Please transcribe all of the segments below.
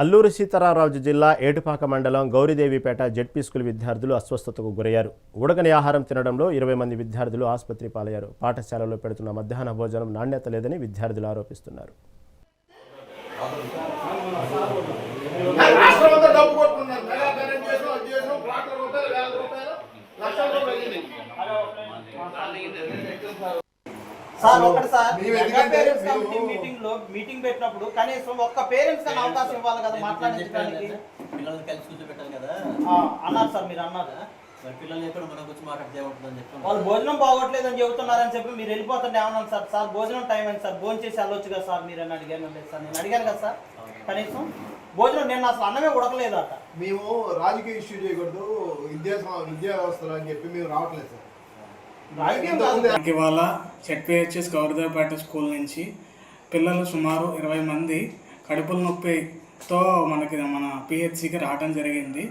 అల్లూరు సీతారామరాజు జిల్లా ఏటుపాక మండలం గౌరీదేవిపేట ZP school విద్యార్థులు అస్వస్థతకు గురయ్యారు. ఉడకని ఆహారం తినడంలో ఇరవై మంది విద్యార్థులు ఆసుపత్రి పాలయ్యారు. పాఠశాలలో పెడుతున్న మధ్యాహ్న భోజనం నాణ్యత లేదని విద్యార్థులు ఆరోపిస్తున్నారు. సార్ ఒకటి సార్. పేరెంట్స్ కమిటీ మీటింగ్లో మీటింగ్ పెట్టినప్పుడు కనీసం ఒక్క పేరెంట్స్ అవకాశం ఇవ్వాలి కదా మాట్లాడించడానికి పిల్లల్ని కలిసి కూర్చోబెట్టాలి కదా. ఆ, అన్నారు సార్ మీరు అన్నారు. మరి పిల్లల్ని ఎక్కడ మనం వచ్చి మాట్లాడితే చెప్పి వాళ్ళు భోజనం బాగోట్లేదని చెబుతున్నారని చెప్పి మీరు వెళ్ళిపోతుంటే ఏమన్నాను సార్? సార్ భోజనం టైం అయింది సార్. భోజనం చేసి వెళ్ళొచ్చు కదా సార్? మీరు అని అడిగాను. లేదు సార్ నేను అడిగాను కదా సార్. కనీసం భోజనం నేను అసలు అన్నమే ఉడకలేదట. మేము రాజకీయ ఇష్యూ చేయకూడదు. విద్యా విద్యా వ్యవస్థలు అని చెప్పి మేము రావట్లేదు సార్ రాజకీయం ఇంతకుముందు కాదు. మనకి ఇవాళ జెడ్పిహెచ్ఎస్ గౌరదేవపేట స్కూల్ నుంచి పిల్లలు సుమారు ఇరవై మంది కడుపుల నొప్పితో మనకి మన పిహెచ్సికి రావడం జరిగింది.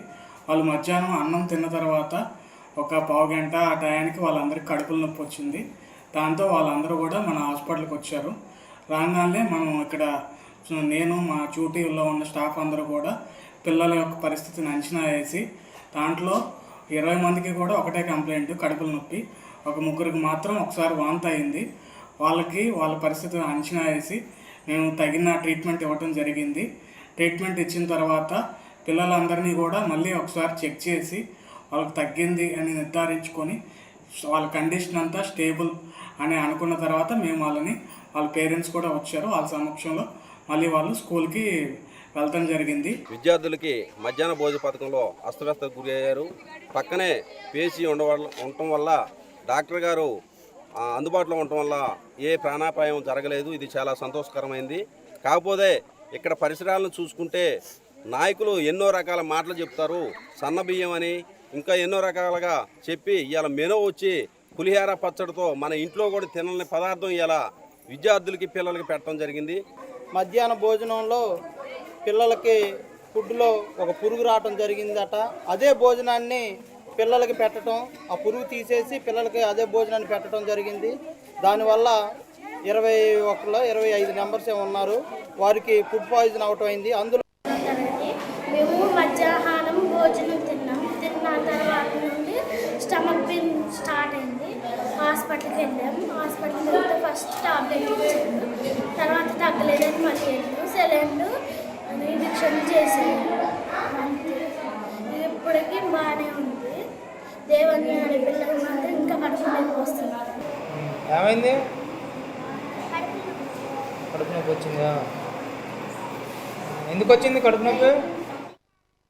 వాళ్ళు మధ్యాహ్నం అన్నం తిన్న తర్వాత ఒక పావు గంట ఆ టయానికి వాళ్ళందరికీ కడుపుల నొప్పి వచ్చింది. దాంతో వాళ్ళందరూ కూడా మన హాస్పిటల్కి వచ్చారు. రాగానే మనం ఇక్కడ నేను మా డ్యూటీలో ఉన్న స్టాఫ్ అందరూ కూడా పిల్లల యొక్క పరిస్థితిని అంచనా వేసి దాంట్లో ఇరవై మందికి కూడా ఒకటే కంప్లైంట్ కడుపుల నొప్పి. ఒక ముగ్గురికి మాత్రం ఒకసారి వాంత అయింది. వాళ్ళకి వాళ్ళ పరిస్థితి అంచనా వేసి మేము తగిన ట్రీట్మెంట్ ఇవ్వటం జరిగింది. ట్రీట్మెంట్ ఇచ్చిన తర్వాత పిల్లలందరినీ కూడా మళ్ళీ ఒకసారి చెక్ చేసి వాళ్ళకి తగ్గింది అని నిర్ధారించుకొని వాళ్ళ కండిషన్ అంతా స్టేబుల్ అని అనుకున్న తర్వాత మేము వాళ్ళని వాళ్ళ పేరెంట్స్ కూడా వచ్చారు వాళ్ళ సమక్షంలో. మళ్ళీ వాళ్ళు స్కూల్కి వెళ్ళటం జరిగింది. విద్యార్థులకి మధ్యాహ్న భోజన పథకంలో అస్తవ్యస్త గురి అయ్యారు. పక్కనే పేసీ ఉండవల్ల ఉండటం వల్ల డాక్టర్ గారు అందుబాటులో ఉండటం వల్ల ఏ ప్రాణాపాయం జరగలేదు. ఇది చాలా సంతోషకరమైంది. కాకపోతే ఇక్కడ పరిసరాలను చూసుకుంటే నాయకులు ఎన్నో రకాల మాటలు చెప్తారు. సన్న బియ్యం అని ఇంకా ఎన్నో రకాలుగా చెప్పి ఇవాళ మెనూ వచ్చి పులిహార పచ్చడితో మన ఇంట్లో కూడా తినని పదార్థం ఇలా విద్యార్థులకి పిల్లలకి పెట్టడం జరిగింది. మధ్యాహ్న భోజనంలో పిల్లలకి ఫుడ్లో ఒక పురుగు రావటం జరిగిందట. అదే భోజనాన్ని పిల్లలకి పెట్టడం ఆ పురుగు తీసేసి పిల్లలకి అదే భోజనాన్ని పెట్టడం జరిగింది. దానివల్ల ఇరవై ఒకలో ఇరవై ఐదు మెంబర్సే ఉన్నారు. వారికి ఫుడ్ పాయిజన్ అవటం అయింది అందులో మేము మధ్యాహ్నం భోజనం తిన్నాం తిన్న తర్వాత నుండి స్టమక్ పెయిన్ స్టార్ట్ అయింది హాస్పిటల్కి వెళ్ళాం. హాస్పిటల్కి వెళ్తే ఫస్ట్ టాబ్లెట్ ఇచ్చారు. తర్వాత తగ్గలేదని మళ్ళీ వెళ్ళాం సెలైన్లు ఇంజక్షన్ చేశారు. ఇప్పటికీ బాగానే ఉంది. దేవుని పిల్లలు మాత్రం ఇంకా కడుపులోకి వస్తున్నారు ఏమైంది? కడుపు నొప్పి వచ్చిందా? ఎందుకు వచ్చింది కడుపు నొప్పి?